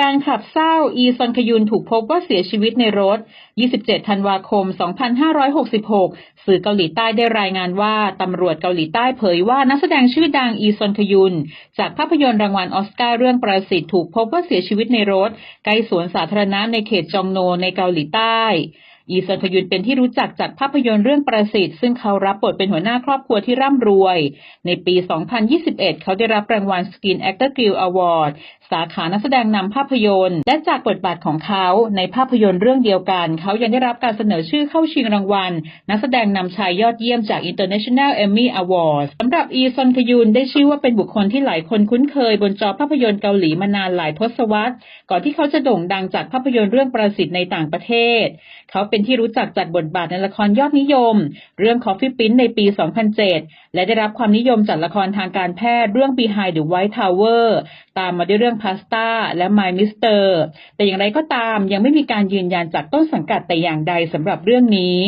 แฟนคลับเศร้า อีซอนคยุนถูกพบว่าเสียชีวิตในรถ 27 ธันวาคม 2566 สื่อเกาหลีใต้ได้รายงานว่า ตำรวจเกาหลีใต้เผยว่านักแสดงชื่อดังอีซอนคยุน จากภาพยนตร์รางวัลออสการ์เรื่องประสิทธิ์ถูกพบว่าเสียชีวิตในรถ ใกล้สวนสาธารณะในเขตจองโนในเกาหลีใต้อีซอนคยุนเป็นที่รู้จักจากภาพยนตร์เรื่องประสิทธิ์ซึ่งเขารับบทเป็นหัวหน้าครอบครัวที่ร่ำรวย ในปี 2021 เขาได้รับรางวัล Screen Actor Guild Award สาขานักแสดงนำภาพยนตร์ และจากบทบาทของเขาในภาพยนตร์เรื่องเดียวกัน เขายังได้รับการเสนอชื่อเข้าชิงรางวัล นักแสดงนำชายยอดเยี่ยมจาก International Emmy Awards สำหรับอีซอนคยุนได้ชื่อว่าเป็นบุคคลที่หลายคนคุ้นเคยบนจอภาพยนตร์เกาหลีมานานหลายทศวรรษ ก่อนที่เขาจะโด่งดังจากภาพยนตร์เรื่องประสิทธิ์ในต่างประเทศ เขาเป็นที่รู้จักจากบทบาทในละครยอดนิยม เรื่อง Coffee p r i n ในปี 2007 และได้รับความนิยมจากละครทางการแพทย์เรื่อง Behind the White Tower ตามมาด้วยเรื่องพาสต้าและ My Mister แต่อย่างไรก็ตามยังไม่มีการยืนยันจากต้นสังกัดแต่อย่างใดสำหรับเรื่องนี้